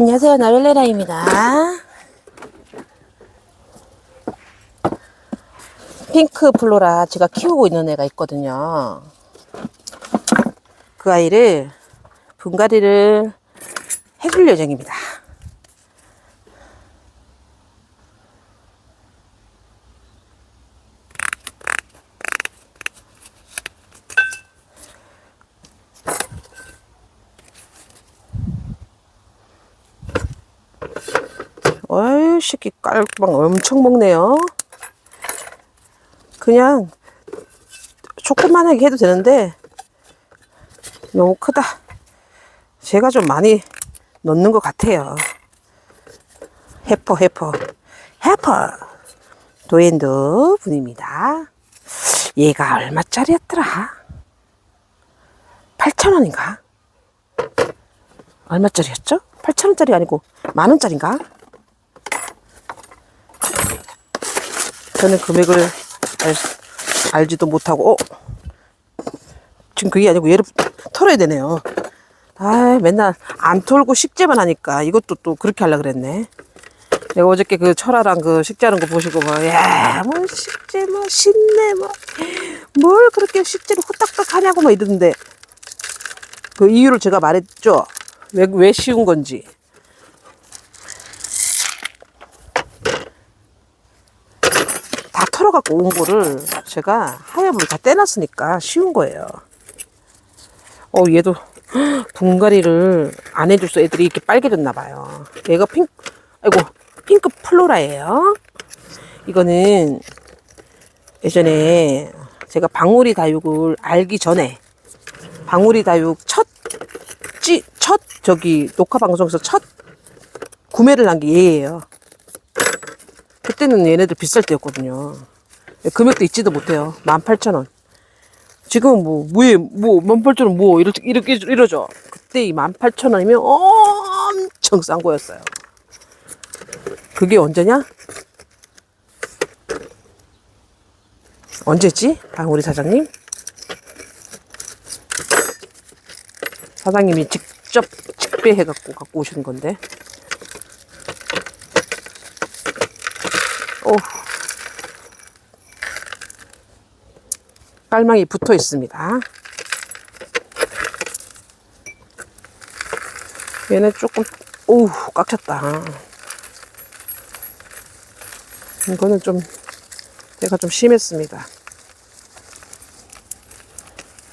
안녕하세요. 나를레라입니다. 핑크 플로라 제가 키우고 있는 애가 있거든요. 그 아이를 분갈이를 해줄 예정입니다. 어이, 새끼 깔빵 엄청 먹네요. 그냥 조그만하게 해도 되는데 너무 크다. 제가 좀 많이 넣는 것 같아요. 해퍼, 해퍼, 해퍼. 도엔드 분입니다. 얘가 얼마짜리였더라? 8,000원인가? 얼마짜리였죠? 8,000원짜리 아니고 만원짜리인가? 저는 금액을 알, 알지도 못하고, 어? 지금 그게 아니고 얘를 털어야 되네요. 아 맨날 안 털고 식재만 하니까 이것도 또 그렇게 하려 그랬네. 내가 어저께 그 철화랑 그 식재하는 거 보시고 뭐, 야, 뭐 식재 뭐 신내 뭐, 뭘 그렇게 식재를 후딱딱 하냐고 막 이러던데. 그 이유를 제가 말했죠. 왜, 왜 쉬운 건지. 털어갖고 온 거를 제가 하얀 물 다 떼놨으니까 쉬운 거예요. 어, 얘도 분갈이를 안 해줘서 애들이 이렇게 빨개졌나 봐요. 얘가 핑, 아이고, 핑크 플로라예요. 이거는 예전에 제가 방울이 다육을 알기 전에 방울이 다육 첫, 찌, 첫, 저기, 녹화 방송에서 첫 구매를 한 게 얘예요. 그때는 얘네들 비쌀 때였거든요. 금액도 잊지도 못해요. 18,000원. 지금은 뭐, 뭐에, 뭐, 18,000원 뭐, 이렇게, 이렇게, 이러죠. 그때 이 18,000원이면 엄청 싼 거였어요. 그게 언제냐? 언제지? 방우리 사장님? 사장님이 직접 직배해갖고 갖고 오신 건데. 오. 깔망이 붙어 있습니다. 얘는 조금, 오우, 꽉 찼다. 이거는 좀, 내가 좀 심했습니다.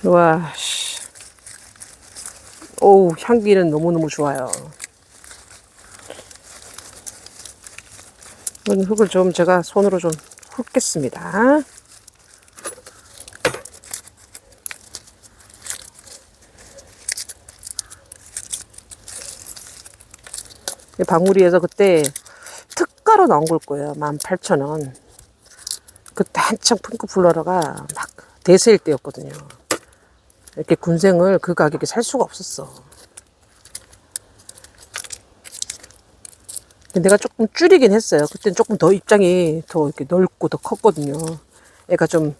와, 씨. 오우, 향기는 너무너무 좋아요. 이건 흙을 좀 제가 손으로 좀 훑겠습니다. 이 방울이에서 그때 특가로 나온 걸 거예요. 18,000원. 그때 한창 핑크 플로라가 막 대세일 때였거든요. 이렇게 군생을 그 가격에 살 수가 없었어. 근데 내가 조금 줄이긴 했어요. 그때는 조금 더 입장이 더 이렇게 넓고 더 컸거든요. 애가 좀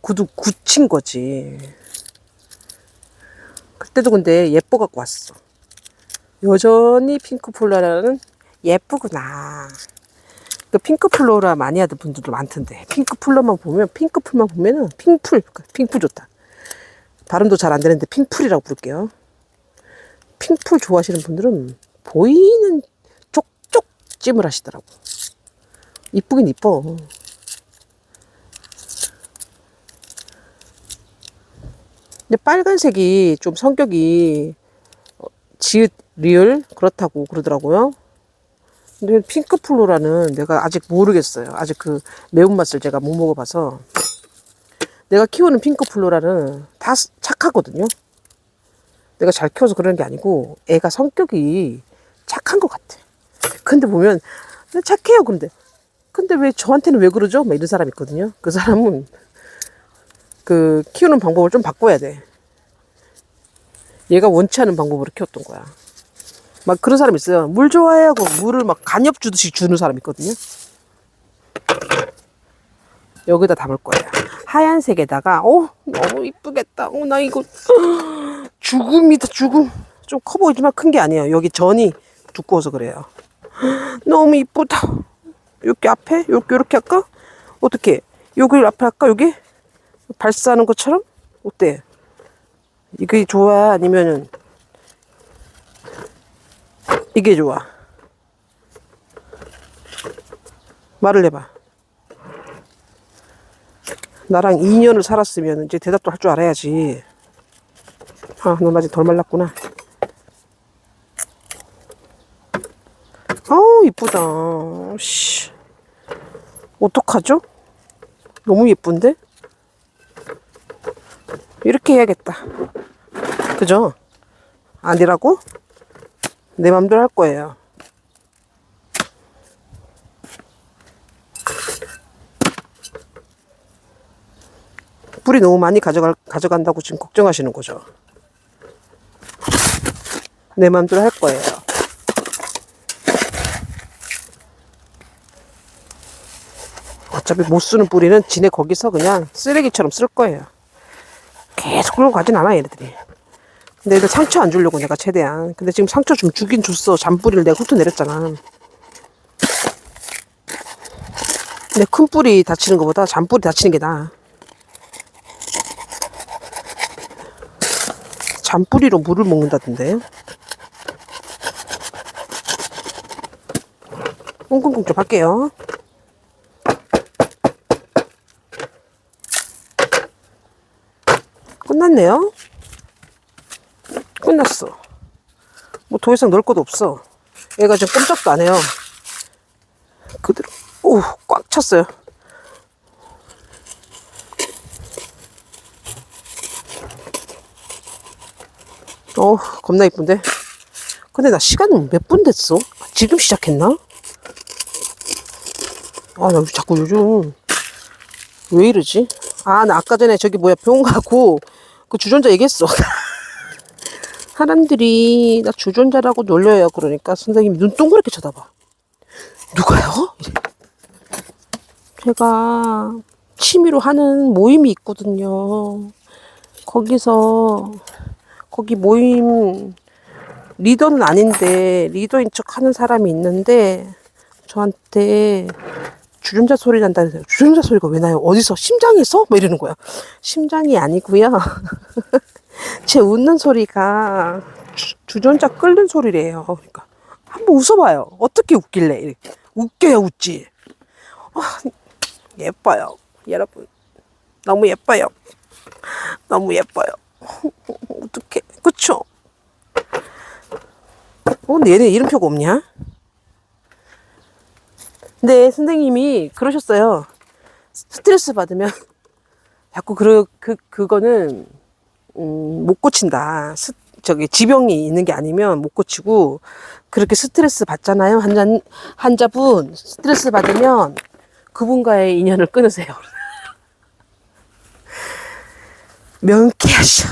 구두 굳힌 거지. 그때도 근데 예뻐 갖고 왔어. 여전히 핑크 플로라는 예쁘구나. 그 핑크 플로라 많이 하던 분들도 많던데 핑크 플로만 보면 핑크 풀만 보면은 핑풀 핑풀 좋다. 발음도 잘 안 되는데 핑풀이라고 부를게요. 핑풀 좋아하시는 분들은 보이는 찜을 하시더라고. 이쁘긴 이뻐. 근데 빨간색이 좀 성격이 어, 지읒 리을 그렇다고 그러더라고요. 근데 핑크 플로라는 내가 아직 모르겠어요. 아직 그 매운맛을 제가 못 먹어봐서. 내가 키우는 핑크 플로라는 다 스- 착하거든요. 내가 잘 키워서 그런 게 아니고 애가 성격이 착한 것 같아. 근데 보면 나 착해요. 근데 근데 왜 저한테는 왜 그러죠? 막 이런 사람 있거든요. 그 사람은 그 키우는 방법을 좀 바꿔야 돼. 얘가 원치 않은 방법으로 키웠던 거야. 막 그런 사람 있어요. 물 좋아해 하고 물을 막 간엽 주듯이 주는 사람 있거든요. 여기다 담을 거예요. 하얀색에다가 어 너무 이쁘겠다. 어 나 이거 죽음이다 죽음. 좀 커 보이지만 큰 게 아니에요. 여기 전이 두꺼워서 그래요. 너무 이쁘다. 여기 앞에 여기 이렇게 할까? 어떻게? 여기 앞에 할까? 여기 발사하는 것처럼 어때? 이게 좋아 아니면은 이게 좋아? 말을 해봐. 나랑 2년을 살았으면 이제 대답도 할 줄 알아야지. 아, 넌 아직 덜 말랐구나. 이쁘다. 씨. 어떡하죠? 너무 예쁜데? 이렇게 해야겠다. 그죠? 아니라고? 내 맘대로 할 거예요. 뿌리 너무 많이 가져갈, 가져간다고 지금 걱정하시는 거죠. 내 맘대로 할 거예요. 어차피 못 쓰는 뿌리는 지네 거기서 그냥 쓰레기처럼 쓸 거예요. 계속 끌고 가진 않아, 얘네들이. 근데 애들 상처 안 주려고 내가 최대한. 근데 지금 상처 좀 주긴 줬어. 잔뿌리를 내가 훑어내렸잖아. 근데 큰 뿌리 다치는 것보다 잔뿌리 다치는 게 나아. 잔뿌리로 물을 먹는다던데. 꽁꽁꽁 좀 할게요. 끝났네요. 끝났어. 뭐 더 이상 넣을 것도 없어. 얘가 지금 꼼짝도 안 해요. 그대로, 오, 꽉 찼어요. 어, 겁나 이쁜데? 근데 나 시간 몇분 됐어? 지금 시작했나? 아, 나 자꾸 요즘 왜 이러지? 아, 나 아까 전에 저기 뭐야 병원 가고 그 주전자 얘기했어. 사람들이 나 주전자라고 놀려요. 그러니까 선생님이 눈 동그랗게 쳐다봐. 누가요? 제가 취미로 하는 모임이 있거든요. 거기서 거기 모임 리더는 아닌데 리더인 척 하는 사람이 있는데 저한테 주전자 소리 난다는 거예요. 주전자 소리가 왜 나요? 어디서? 심장에서? 뭐 이러는 거야. 심장이 아니고요. 제 웃는 소리가 주, 주전자 끓는 소리래요. 그러니까 한번 웃어봐요. 어떻게 웃길래? 이렇게. 웃겨야 웃지. 아, 예뻐요. 여러분. 너무 예뻐요. 너무 예뻐요. 어떡해. 그쵸? 어, 근데 얘네 이름표가 없냐? 근데 선생님이 그러셨어요. 스트레스 받으면 자꾸 그, 그, 그거는, 음, 못 고친다. 스, 저기 지병이 있는 게 아니면 못 고치고 그렇게 스트레스 받잖아요. 환자, 환자분 스트레스 받으면 그분과의 인연을 끊으세요. 명쾌하셔.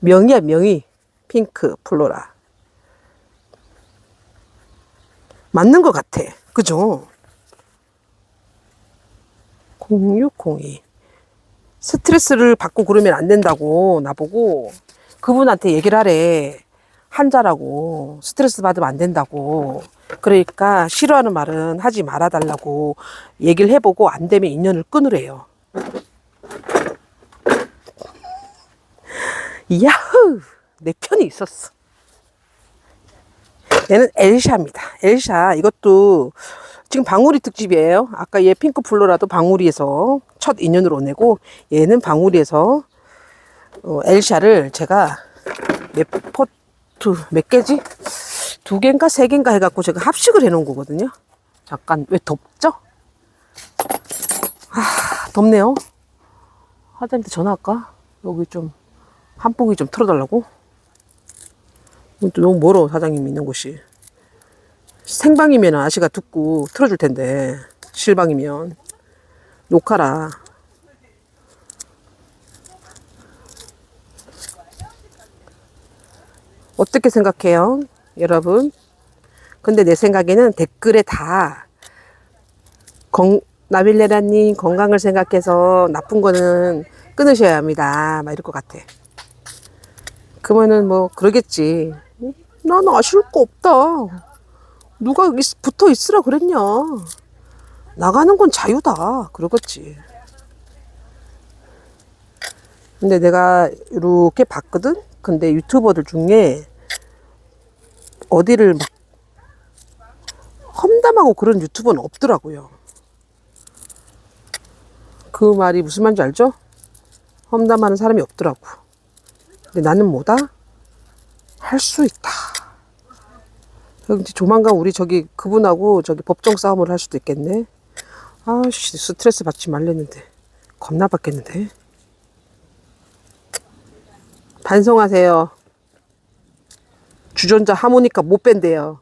명이야, 명이. 핑크, 플로라. 맞는 것 같아. 그죠? 0602. 스트레스를 받고 그러면 안 된다고 나보고 그분한테 얘기를 하래. 환자라고 스트레스 받으면 안 된다고. 그러니까 싫어하는 말은 하지 말아달라고 얘기를 해보고 안 되면 인연을 끊으래요. 야후! 내 편이 있었어. 얘는 엘샤입니다. 엘샤. 이것도 지금 방울이 특집이에요. 아까 얘 핑크 플로라도 방울이에서 첫 인연으로 내고 얘는 방울이에서 어, 엘샤를 제가 몇 포트 몇 개지? 두 개인가 세 개인가 해갖고 제가 합식을 해놓은 거거든요. 잠깐 왜 덥죠? 아 덥네요. 화장한테 전화할까? 여기 좀 한복이 좀 틀어달라고? 또 너무 멀어 사장님 있는 곳이. 생방이면 아씨가 듣고 틀어줄 텐데 실방이면. 녹화라. 어떻게 생각해요 여러분? 근데 내 생각에는 댓글에 다 건, 나빌레라님 건강을 생각해서 나쁜 거는 끊으셔야 합니다. 막 이럴 것 같아. 그러면은 뭐 그러겠지 나는 아쉬울 거 없다. 누가 여기 있- 붙어 있으라 그랬냐. 나가는 건 자유다. 그러겠지. 근데 내가 이렇게 봤거든? 근데 유튜버들 중에 어디를 막 험담하고 그런 유튜버는 없더라고요. 그 말이 무슨 말인지 알죠? 험담하는 사람이 없더라고. 근데 나는 뭐다? 할 수 있다. 조만간 우리 저기 그분하고 저기 법정 싸움을 할 수도 있겠네. 아씨 스트레스 받지 말랬는데 겁나 받겠는데. 반성하세요. 주전자 하모니카 못 뺀대요.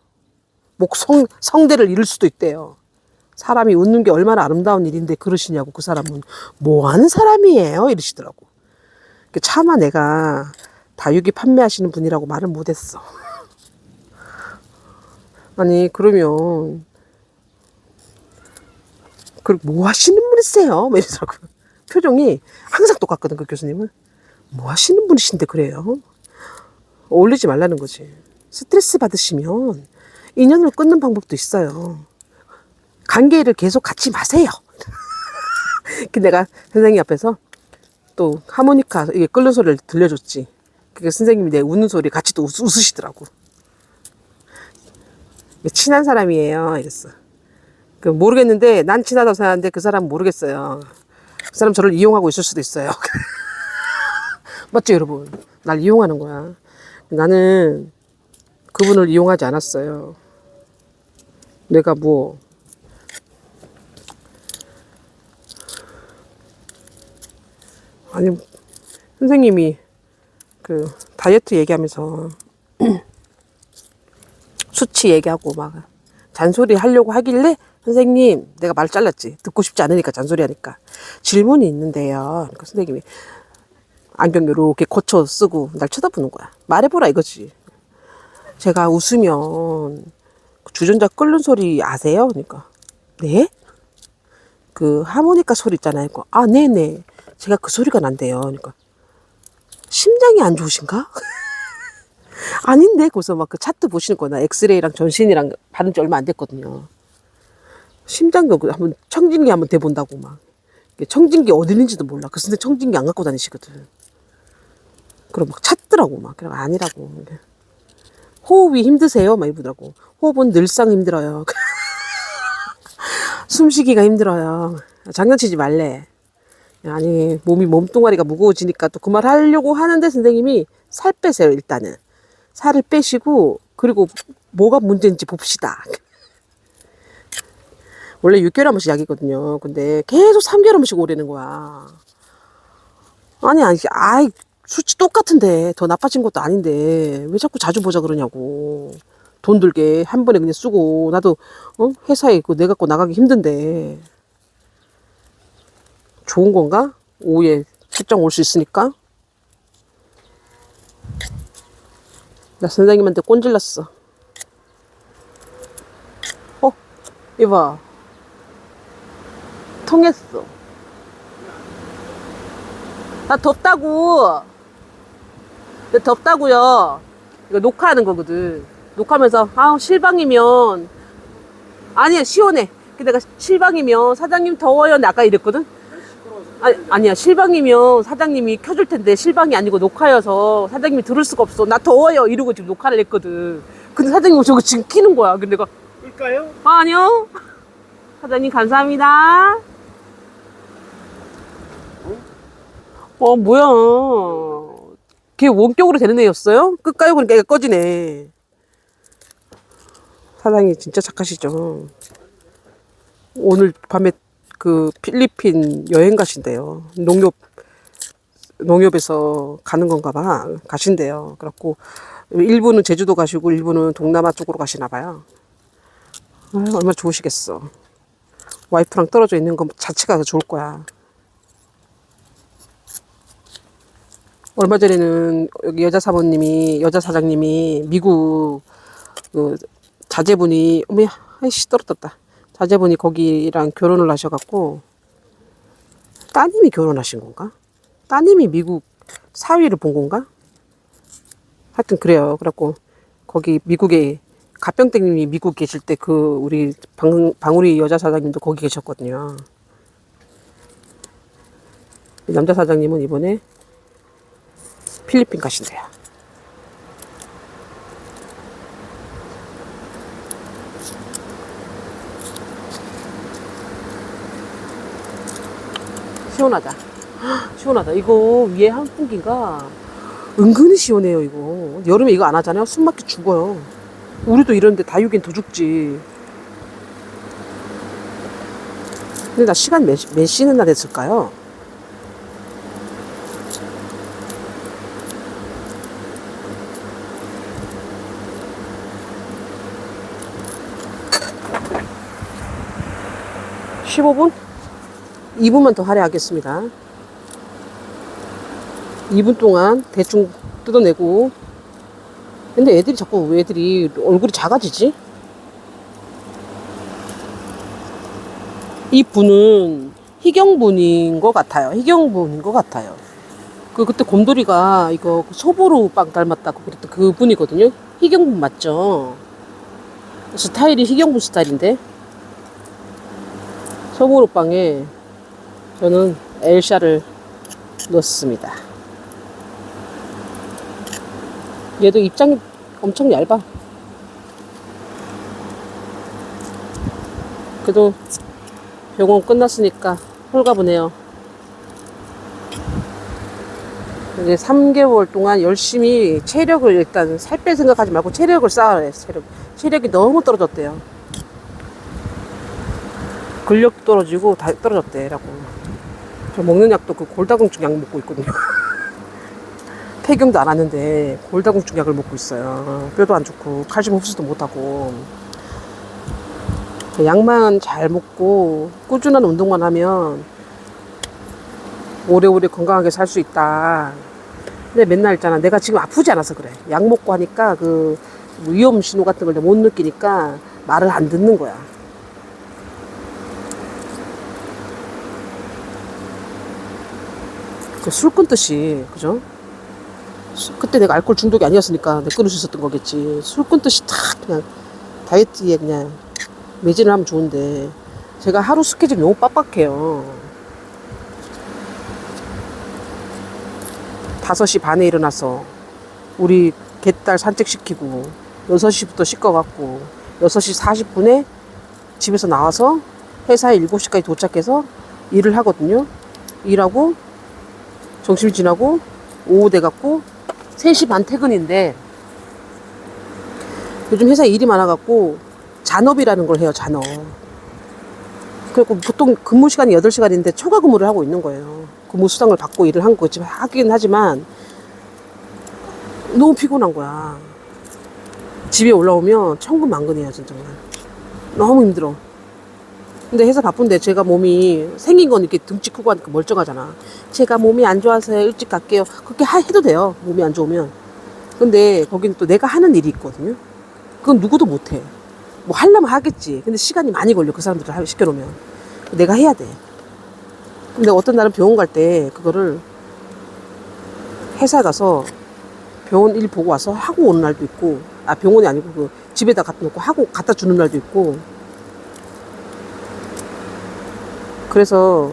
목 성, 성대를 잃을 수도 있대요. 사람이 웃는 게 얼마나 아름다운 일인데 그러시냐고 그 사람은 뭐 하는 사람이에요 이러시더라고. 그 차마 내가 다육이 판매하시는 분이라고 말을 못했어. 아니 그러면 그뭐 하시는 분이세요? 뭐 이러더라고. 표정이 항상 똑같거든 그 교수님은. 뭐 하시는 분이신데 그래요? 올리지 말라는 거지. 스트레스 받으시면 인연을 끊는 방법도 있어요. 관계를 계속 갖지 마세요. 그 내가 선생님 앞에서 또 하모니카 이게 끓는 소리를 들려줬지. 그게 선생님이 내 웃는 소리 같이 또 웃, 웃으시더라고. 친한 사람이에요. 이랬어. 그 모르겠는데 난 친하다고 생각하는데 그 사람 은 모르겠어요. 그 사람 저를 이용하고 있을 수도 있어요. 맞죠, 여러분? 날 이용하는 거야. 나는 그분을 이용하지 않았어요. 내가 뭐 아니 선생님이 그 다이어트 얘기하면서 수치 얘기하고 막 잔소리 하려고 하길래 선생님 내가 말 잘랐지 듣고 싶지 않으니까 잔소리 하니까 질문이 있는데요 그러니까 선생님이 안경 이렇게 고쳐 쓰고 날 쳐다보는 거야 말해보라 이거지 제가 웃으면 주전자 끓는 소리 아세요? 그러니까 네? 그 하모니카 소리 있잖아요. 그거, 아 네네. 제가 그 소리가 난대요. 그러니까 심장이 안 좋으신가? 아닌데 그래서 막 그 차트 보시는 거나 엑스레이랑 전신이랑 받은 지 얼마 안 됐거든요. 심장경 그 한번 청진기 한번 대본다고 막 청진기 어디 있는지도 몰라. 그 선생 청진기 안 갖고 다니시거든. 그럼 막 찾더라고 막 그래 아니라고. 호흡이 힘드세요? 막 이러더라고. 호흡은 늘상 힘들어요. 숨쉬기가 힘들어요. 장난치지 말래. 아니, 몸이 몸뚱아리가 무거워지니까 또 그 말 하려고 하는데 선생님이 살 빼세요, 일단은. 살을 빼시고, 그리고 뭐가 문제인지 봅시다. 원래 6개월 한 번씩 약이거든요. 근데 계속 3개월 한 번씩 오래는 거야. 아니, 아니, 아이, 수치 똑같은데 더 나빠진 것도 아닌데 왜 자꾸 자주 보자 그러냐고. 돈 들게 한 번에 그냥 쓰고 나도 어? 회사에 그내 갖고 나가기 힘든데 좋은 건가? 오후에 출장 올 수 있으니까 나 선생님한테 꼰질렀어. 어, 이봐. 통했어. 나 덥다고. 나 덥다고요. 이거 녹화하는 거거든. 녹화하면서 아 실방이면 아니야 시원해. 근데 내가 실방이면 사장님 더워요. 나 아까 이랬거든. 아니, 아니야 실방이면 사장님이 켜줄 텐데 실방이 아니고 녹화여서 사장님이 들을 수가 없어. 나 더워요. 이러고 지금 녹화를 했거든. 근데 사장님 저거 지금 키는 거야. 근데 내가 끌까요? 아, 아니요. 사장님 감사합니다. 어 뭐야? 걔 원격으로 되는 애였어요? 끌까요? 그러니까 얘가 꺼지네. 사장님 진짜 착하시죠. 오늘 밤에 그 필리핀 여행 가신대요. 농협 농협에서 가는 건가 봐. 가신대요. 그래갖고 일부는 제주도 가시고 일부는 동남아 쪽으로 가시나 봐요. 아유, 얼마나 좋으시겠어. 와이프랑 떨어져 있는 것 자체가 더 좋을 거야. 얼마 전에는 여기 여자 사모님이, 여자 사장님이 미국 그 자제분이, 어머야, 아이씨, 떨어졌다. 자제분이 거기랑 결혼을 하셔갖고, 따님이 결혼하신 건가? 따님이 미국 사위를 본 건가? 하여튼 그래요. 그래갖고 거기 미국에 가병땡님이 미국 계실 때 그 우리 방, 방울이 여자 사장님도 거기 계셨거든요. 이 남자 사장님은 이번에 필리핀 가신대요. 시원하다. 헉, 시원하다. 이거 위에 한 풍기가 은근히 시원해요, 이거. 여름에 이거 안 하잖아요? 숨 막혀 죽어요. 우리도 이런데 다육엔 더 죽지. 근데 나 시간 몇, 시- 몇 시는 나 됐을까요? (15분) 2분만 더 할애하겠습니다. 2분 동안 대충 뜯어내고 근데 애들이 자꾸 왜 애들이 얼굴이 작아지지? 이 분은 희경분인 것 같아요. 희경분인 것 같아요. 그 그때 곰돌이가 이거 소보로 빵 닮았다고 그랬던 그 분이거든요. 희경분 맞죠? 스타일이 희경분 스타일인데 소보로 빵에 저는 엘샤를 넣었습니다. 얘도 입장이 엄청 얇아. 그래도 병원 끝났으니까 홀가분해요. 이제 3개월 동안 열심히 체력을 일단 살 뺄 생각하지 말고 체력을 쌓아야 체력. 체력이 너무 떨어졌대요. 근력 떨어지고 다 떨어졌대라고. 저 먹는 약도 그 골다공증 약 먹고 있거든요. 폐경도 안 하는데 골다공증 약을 먹고 있어요. 뼈도 안 좋고 칼슘 흡수도 못하고 그 약만 잘 먹고 꾸준한 운동만 하면 오래오래 건강하게 살 수 있다. 근데 맨날 있잖아. 내가 지금 아프지 않아서 그래. 약 먹고 하니까 그 위험 신호 같은 걸 못 느끼니까 말을 안 듣는 거야. 술 끊듯이, 그죠? 수- 그때 내가 알코올 중독이 아니었으니까 내가 끊을 수 있었던 거겠지. 술 끊듯이 탁 그냥 다이어트에 그냥 매진을 하면 좋은데 제가 하루 스케줄이 너무 빡빡해요. 5시 반에 일어나서 우리 개딸 산책시키고 6시부터 씻어갖고 6시 40분에 집에서 나와서 회사에 7시까지 도착해서 일을 하거든요. 일하고 점심 지나고 오후 돼갖고 3시 반 퇴근인데 요즘 회사에 일이 많아갖고 잔업이라는 걸 해요, 잔업. 그리고 보통 근무 시간이 8시간인데 초과 근무를 하고 있는 거예요. 근무 수당을 받고 일을 한 거지. 하긴 하지만 너무 피곤한 거야. 집에 올라오면 천근만근이야, 진짜. 너무 힘들어. 근데 회사 바쁜데 제가 몸이 생긴 건 이렇게 등치 크고 하니까 멀쩡하잖아. 제가 몸이 안 좋아서 일찍 갈게요. 그렇게 하- 해도 돼요. 몸이 안 좋으면. 근데 거기는 또 내가 하는 일이 있거든요. 그건 누구도 못 해. 뭐 하려면 하겠지. 근데 시간이 많이 걸려. 그 사람들을 하- 시켜놓으면. 내가 해야 돼. 근데 어떤 날은 병원 갈 때 그거를 회사에 가서 병원 일 보고 와서 하고 오는 날도 있고, 아, 병원이 아니고 그 집에다 갖다 놓고 하고 갖다 주는 날도 있고, 그래서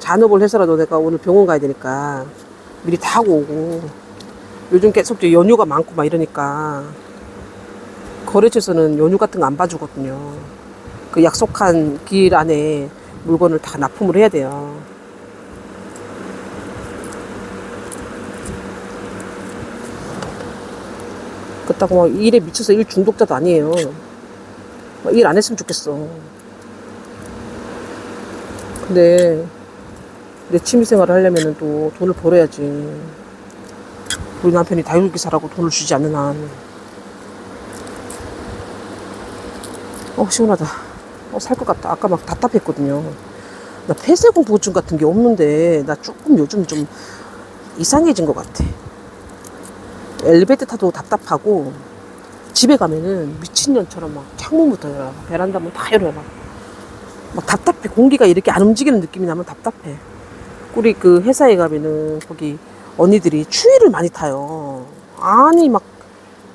잔업을 해서라도 내가 오늘 병원 가야 되니까 미리 다 하고 오고 요즘 계속 연휴가 많고 막 이러니까 거래처에서는 연휴 같은 거 안 봐주거든요. 그 약속한 기일 안에 물건을 다 납품을 해야 돼요. 그렇다고 막 일에 미쳐서 일 중독자도 아니에요. 일 안 했으면 좋겠어. 근데 내 취미생활을 하려면 또 돈을 벌어야지. 우리 남편이 다육기사라고 돈을 주지 않는 한. 어, 시원하다. 어, 살 것 같다. 아까 막 답답했거든요. 나 폐쇄공포증 같은 게 없는데, 나 조금 요즘 좀 이상해진 것 같아. 엘리베이터 타도 답답하고, 집에 가면은 미친년처럼 막 창문부터 열어. 베란다 문 다 열어요. 막. 막 답답해. 공기가 이렇게 안 움직이는 느낌이 나면 답답해. 우리 그 회사에 가면은 거기 언니들이 추위를 많이 타요. 아니 막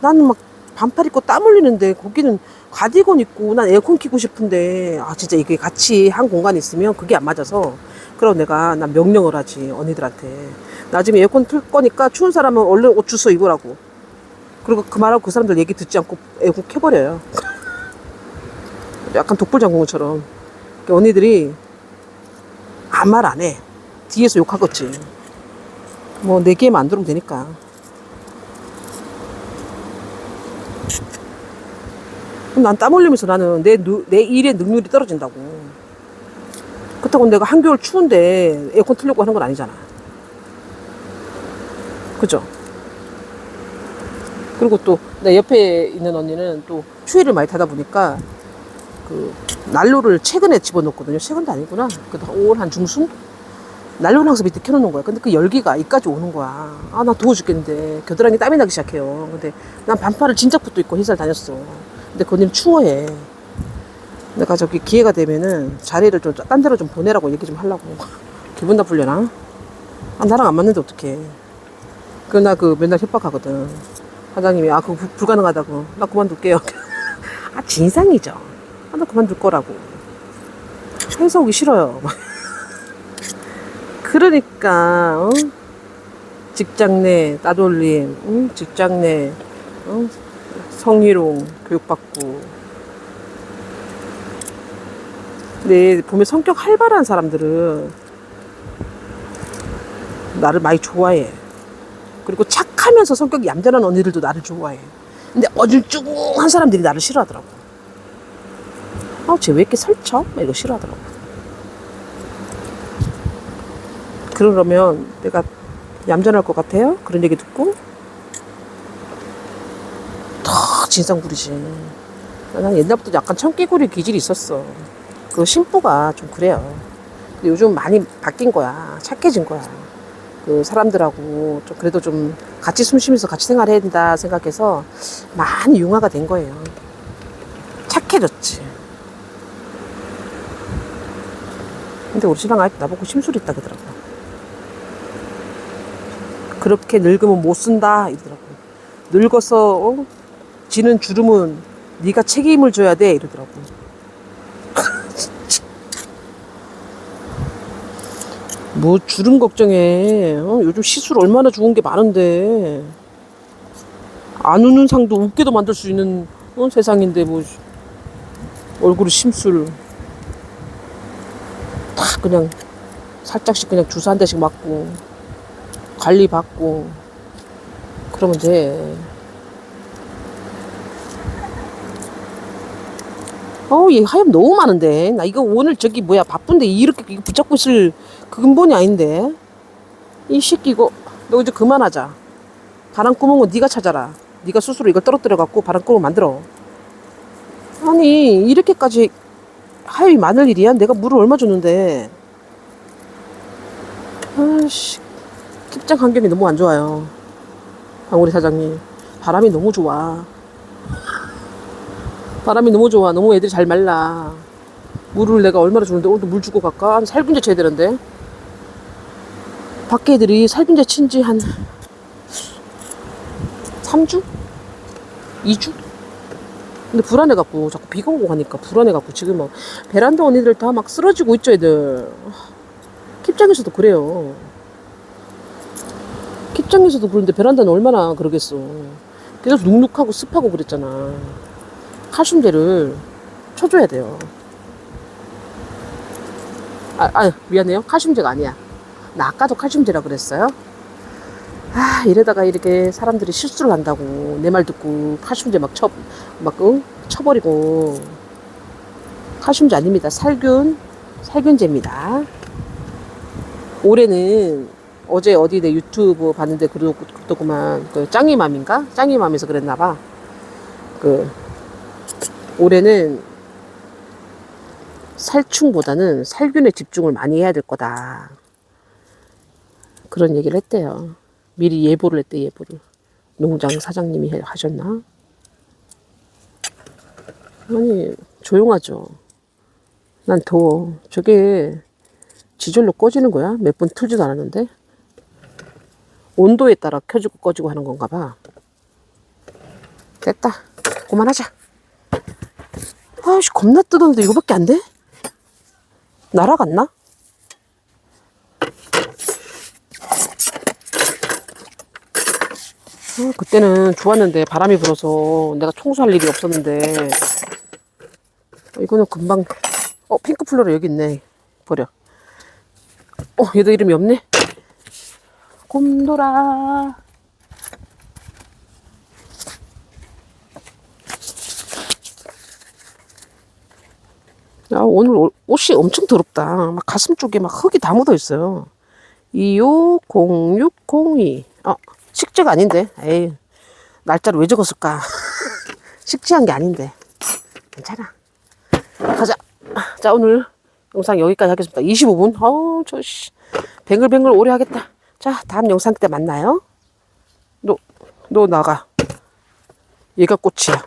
나는 막 반팔 입고 땀 흘리는데 거기는 가디건 입고 난 에어컨 키고 싶은데 아 진짜 이게 같이 한 공간에 있으면 그게 안 맞아서 그럼 내가 난 명령을 하지 언니들한테 나중에 에어컨 틀 거니까 추운 사람은 얼른 옷 주워 입으라고 그리고 그 말하고 그 사람들 얘기 듣지 않고 에어컨 켜버려요 약간 독불장군처럼 언니들이 아무 말 안 해 뒤에서 욕하겠지 뭐 내 게임 안 들으면 되니까 난 땀 흘리면서 나는 내, 누- 내 일의 능률이 떨어진다고. 그렇다고 내가 한겨울 추운데 에어컨 틀려고 하는 건 아니잖아. 그죠? 그리고 또, 내 옆에 있는 언니는 또 추위를 많이 타다 보니까 그 난로를 최근에 집어넣었거든요. 최근도 아니구나. 그래도 올한 중순? 난로를 항상 밑에 켜놓는 거야. 근데 그 열기가 이까지 오는 거야. 아, 나 더워 죽겠는데. 겨드랑이 땀이 나기 시작해요. 근데 난 반팔을 진작부터 입고 회사를 다녔어. 근데 그 언니는 추워해. 내가 저기 기회가 되면은 자리를 좀 딴 데로 좀 보내라고 얘기 좀 하려고. 기분 나쁘려나? 아, 나랑 안 맞는데 어떡해. 그, 나 그 맨날 협박하거든. 사장님이, 아, 그거 불- 불가능하다고. 나 그만둘게요. 아, 진상이죠. 아, 나 그만둘 거라고. 회사 오기 싫어요. 그러니까, 어? 직장 내 따돌림, 응? 직장 내, 어? 성희롱 교육받고 근데 보면 성격 활발한 사람들은 나를 많이 좋아해 그리고 착하면서 성격이 얌전한 언니들도 나를 좋아해 근데 어질쭉한 사람들이 나를 싫어하더라고 아 쟤 왜 이렇게 설쳐? 막 이거 싫어하더라고 그러면 내가 얌전할 것 같아요? 그런 얘기 듣고 더 진상 부리지. 난 옛날부터 약간 청개구리 기질이 있었어. 그 심부가 좀 그래요. 근데 요즘 많이 바뀐 거야. 착해진 거야. 그 사람들하고 좀 그래도 좀 같이 숨 쉬면서 같이 생활해야 된다 생각해서 많이 융화가 된 거예요. 착해졌지. 근데 우리 신랑 아직 나보고 심술 있다 그러더라고. 그렇게 늙으면 못 쓴다 이러더라고. 늙어서 어? 지는 주름은 네가 책임을 져야 돼 이러더라고. 뭐 주름 걱정해. 어? 요즘 시술 얼마나 좋은 게 많은데 안 우는 상도 웃게도 만들 수 있는 어? 세상인데 뭐 얼굴에 심술 다 그냥 살짝씩 그냥 주사 한 대씩 맞고 관리 받고 그러면 돼. 어우, 얘 하염 너무 많은데. 나 이거 오늘 저기 뭐야, 바쁜데 이렇게 붙잡고 있을 그 근본이 아닌데. 이 새끼 이거, 너 이제 그만하자. 바람구멍은 네가 찾아라. 네가 스스로 이걸 떨어뜨려 갖고 바람구멍 만들어. 아니, 이렇게까지 하염이 많을 일이야? 내가 물을 얼마 줬는데. 아씨, 킵장 환경이 너무 안 좋아요. 방우리 사장님. 바람이 너무 좋아. 바람이 너무 좋아. 너무 애들이 잘 말라. 물을 내가 얼마나 주는데 오늘도 물 주고 갈까? 한 살균제 쳐야 되는데. 밖에 애들이 살균제 친지 한 3주? 2주? 근데 불안해갖고 자꾸 비가 오고 가니까 불안해갖고 지금 막 베란다 언니들 다 막 쓰러지고 있죠 애들. 킵장에서도 그래요. 킵장에서도 그런데 베란다는 얼마나 그러겠어. 계속 눅눅하고 습하고 그랬잖아. 칼슘제를 쳐줘야 돼요. 아, 아, 미안해요. 칼슘제가 아니야. 나 아까도 칼슘제라 그랬어요. 아, 이러다가 이렇게 사람들이 실수를 한다고. 내 말 듣고 칼슘제 막 쳐, 막, 응? 쳐버리고. 칼슘제 아닙니다. 살균, 살균제입니다. 올해는 어제 어디 내 유튜브 봤는데 그러고 그렇더구만 그 짱이맘인가 짱이맘에서 그랬나봐 그 올해는 살충보다는 살균에 집중을 많이 해야 될 거다 그런 얘기를 했대요 미리 예보를 했대 예보를 농장 사장님이 해- 하셨나 아니 조용하죠 난 더워 저게 지절로 꺼지는 거야? 몇 번 틀지도 않았는데? 온도에 따라 켜지고 꺼지고 하는 건가 봐. 됐다. 그만하자. 아씨, 겁나 뜯었는데 이거밖에 안 돼? 날아갔나? 아, 그때는 좋았는데 바람이 불어서 내가 청소할 일이 없었는데 어, 이거는 금방 어 핑크 플로라 여기 있네 버려 어 얘도 이름이 없네 곰돌아 야, 오늘 옷- 옷이 엄청 더럽다. 막 가슴 쪽에 막 흙이 다 묻어 있어요. 250602. 어, 식재가 아닌데. 에이, 날짜를 왜 적었을까? 식재한 게 아닌데. 괜찮아. 가자. 자, 오늘 영상 여기까지 하겠습니다. 25분. 어우, 저, 씨. 뱅글뱅글 오래 하겠다. 자, 다음 영상 때 만나요. 너, 너 나가. 얘가 꽃이야.